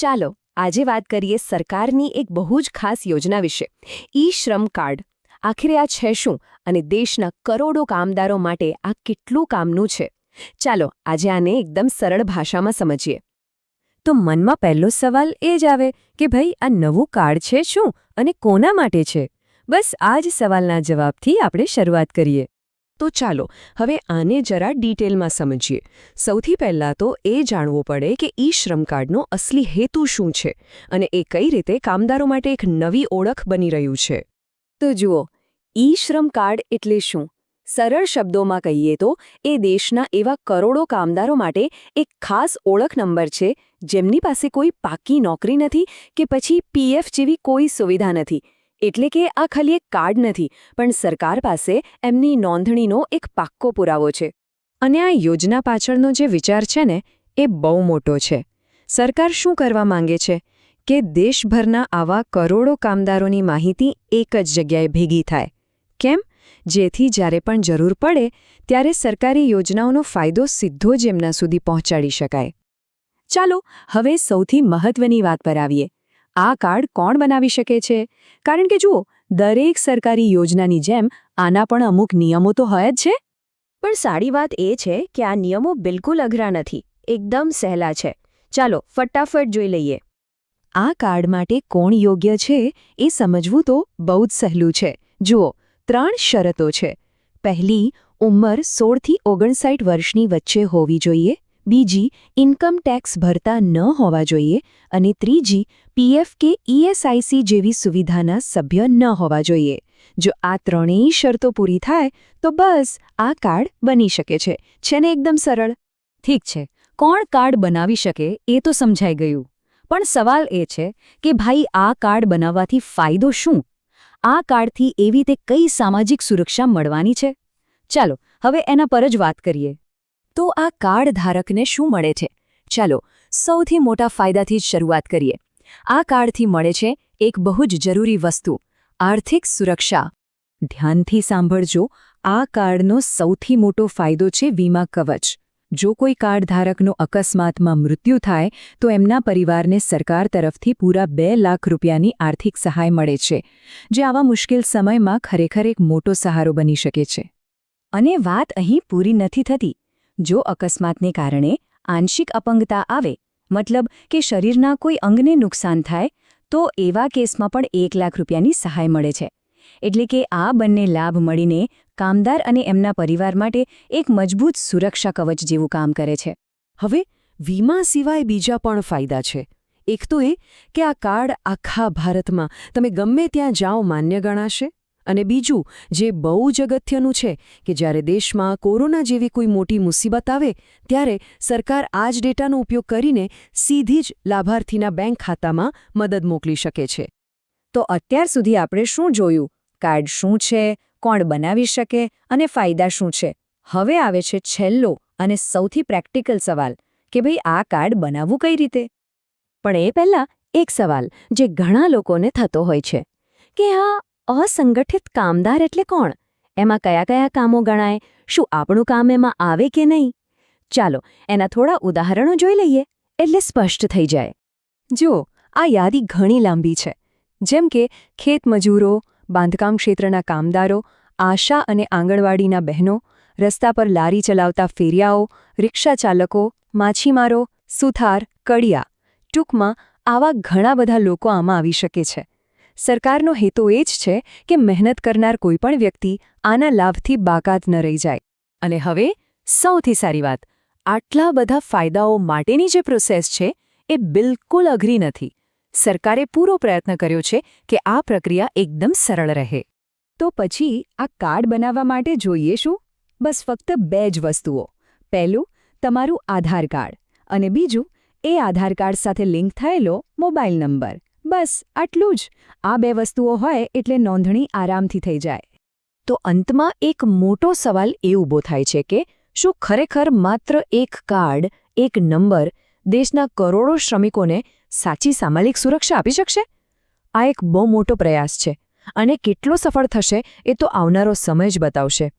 ચાલો, આજે વાત કરીએ સરકારની એક બહુ જ ખાસ યોજના વિશે. ઈ શ્રમ કાર્ડ. આખરે આ છે શું? અને દેશના કરોડો કામદારો માટે આ કેટલું કામનું છે? ચાલો, આજે આને એકદમ સરળ ભાષામાં સમજીએ. તો મનમાં પહેલો સવાલ એ જ આવે કે ભાઈ, આ નવું કાર્ડ છે શું? અને કોના માટે છે? બસ આ જ સવાલના જવાબથી આપણે શરૂઆત કરીએ. તો ચાલો, હવે આને જરા ડિટેલમાં સમજીએ. સૌથી પહેલાં તો એ જાણવું પડે કે ઈ શ્રમ કાર્ડનો અસલી હેતુ શું છે અને એ કઈ રીતે કામદારો માટે એક નવી ઓળખ બની રહ્યું છે. તો જુઓ, ઈ શ્રમ કાર્ડ એટલે શું? સરળ શબ્દોમાં કહીએ તો, એ દેશના એવા કરોડો કામદારો માટે એક ખાસ ઓળખ નંબર છે, જેમની પાસે કોઈ પાકી નોકરી નથી કે પછી પીએફ જેવી કોઈ સુવિધા નથી. એટલે કે આ ખાલી એક કાર્ડ નથી, પણ સરકાર પાસે એમની નોંધણીનો એક પાક્કો પુરાવો છે. અને આ યોજના પાછળનો જે વિચાર છે ને, એ બહુ મોટો છે. સરકાર શું કરવા માંગે છે? કે દેશભરના આવા કરોડો કામદારોની માહિતી એક જ જગ્યાએ ભેગી થાય. કેમ? જેથી જ્યારે પણ જરૂર પડે, ત્યારે સરકારી યોજનાઓનો ફાયદો સીધો જ એમના સુધી પહોંચાડી શકાય. ચાલો, હવે સૌથી મહત્વની વાત પર આવીએ. આ કાર્ડ કોણ બનાવી શકે છે? કારણ કે જુઓ દરેક સરકારી યોજનાની જેમ આના પણ અમુક નિયમો તો હોય જ છે. પણ સારી વાત એ છે કે આ નિયમો બિલકુલ અઘરા નથી એકદમ સહેલા છે. ચાલો ફટાફટ જોઈ લઈએ. આ કાર્ડ માટે કોણ યોગ્ય છે એ સમજવું તો બહુ જ સહેલું છે. જુઓ ત્રણ શરતો છે. પહેલી ઉંમર સોળથી ઓગણસાઠ વર્ષની વચ્ચે હોવી જોઈએ. બીજી, ઇન્કમ ટેક્સ ભરતા ન હોવા જોઈએ અને ત્રીજી પીએફ કે ઈએસઆઈસી જેવી સુવિધાના સભ્ય ન હોવા જોઈએ. જો આ ત્રણેય શરતો પૂરી થાય, તો બસ આ કાર્ડ બની શકે છે. છે ને એકદમ સરળ. ઠીક છે. કોણ કાર્ડ બનાવી શકે એ તો સમજાઈ ગયું. પણ સવાલ એ છે કે ભાઈ આ કાર્ડ બનાવવાથી ફાયદો શું? આ કાર્ડથી એવી તે કઈ સામાજિક સુરક્ષા મળવાની છે? ચાલો, હવે એના પર જ વાત કરીએ. તો આ કાર્ડ ધારકને શું મળે છે? ચાલો, સૌથી મોટા ફાયદાથી જ શરૂઆત કરીએ. આ કાર્ડથી મળે છે એક બહુ જ જરૂરી વસ્તુ, આર્થિક સુરક્ષા. ધ્યાનથી સાંભળજો, આ કાર્ડનો સૌથી મોટો ફાયદો છે વીમા કવચ. જો કોઈ કાર્ડ ધારકનો અકસ્માતમાં મૃત્યુ થાય, તો એમના પરિવારને સરકાર તરફથી પૂરા બે લાખ રૂપિયાની આર્થિક સહાય મળે છે, જે આવા મુશ્કેલ સમયમાં ખરેખર એક મોટો સહારો બની શકે છે. અને વાત અહીં પૂરી નથી થતી. જો અકસ્માતને કારણે આંશિક અપંગતા આવે, મતલબ કે શરીરના કોઈ અંગને નુકસાન થાય, તો એવા કેસમાં પણ એક લાખ રૂપિયાની સહાય મળે છે. એટલે કે આ બંને લાભ મળીને કામદાર અને એમના પરિવાર માટે એક મજબૂત સુરક્ષા કવચ જેવું કામ કરે છે. હવે, વીમા સિવાય બીજા પણ ફાયદા છે. એક તો એ કે આ કાર્ડ આખા ભારતમાં, તમે ગમે ત્યાં જાઓ, માન્ય ગણાશે. અને બીજું, જે બહુ જ અગત્યનું છે કે જ્યારે દેશમાં કોરોના જેવી કોઈ મોટી મુસીબત આવે, ત્યારે સરકાર આ જ ડેટાનો ઉપયોગ કરીને સીધી જ લાભાર્થીના બેંક ખાતામાં મદદ મોકલી શકે છે. તો અત્યાર સુધી આપણે શું જોયું? કાર્ડ શું છે? કોણ બનાવી શકે? અને ફાયદા શું છે? હવે આવે છે છેલ્લો અને સૌથી પ્રેક્ટિકલ સવાલ કે ભાઈ આ કાર્ડ બનાવવું કઈ રીતે? પણ એ પહેલાં એક સવાલ જે ઘણા લોકોને થતો હોય છે કે આ અસંગઠિત કામદાર એટલે કોણ? એમાં કયા કયા કામો ગણાય? શું આપણું કામ એમાં આવે કે નહીં? ચાલો, એના થોડા ઉદાહરણો જોઈ લઈએ, એટલે સ્પષ્ટ થઈ જાય. જુઓ, આ યાદી ઘણી લાંબી છે. જેમ કે ખેતમજૂરો બાંધકામ ક્ષેત્રના કામદારો, આશા અને આંગણવાડીના બહેનો, રસ્તા પર લારી ચલાવતા ફેરિયાઓ, રિક્ષા ચાલકો, માછીમારો, સુથાર, કડિયા. ટૂંકમાં, આવા ઘણા બધા લોકો આમાં આવી શકે છે. સરકારનો હેતુ એ જ છે કે મહેનત કરનાર કોઈપણ વ્યક્તિ આના લાભથી બાકાત ન રહી જાય. અને હવે સૌથી સારી વાત. આટલા બધા ફાયદાઓ માટેની જે પ્રોસેસ છે એ બિલકુલ અઘરી નથી. સરકારે પૂરો પ્રયત્ન કર્યો છે કે આ પ્રક્રિયા એકદમ સરળ રહે. તો પછી આ કાર્ડ બનાવવા માટે જોઈએ શું? બસ ફક્ત બે જ વસ્તુઓ. પહેલું, તમારું આધાર કાર્ડ. અને બીજું, એ આધાર કાર્ડ સાથે લિંક થયેલો મોબાઈલ નંબર. બસ, આટલું જ. આ બે વસ્તુઓ હોય એટલે નોંધણી આરામથી થઈ જાય. તો અંતમાં એક મોટો સવાલ એ ઊભો થાય છે કે શું ખરેખર માત્ર એક કાર્ડ, એક નંબર દેશના કરોડો શ્રમિકોને સાચી સામાજિક સુરક્ષા આપી શકશે? આ એક બહુ મોટો પ્રયાસ છે અને કેટલો સફળ થશે એ તો આવનારો સમય જ બતાવશે.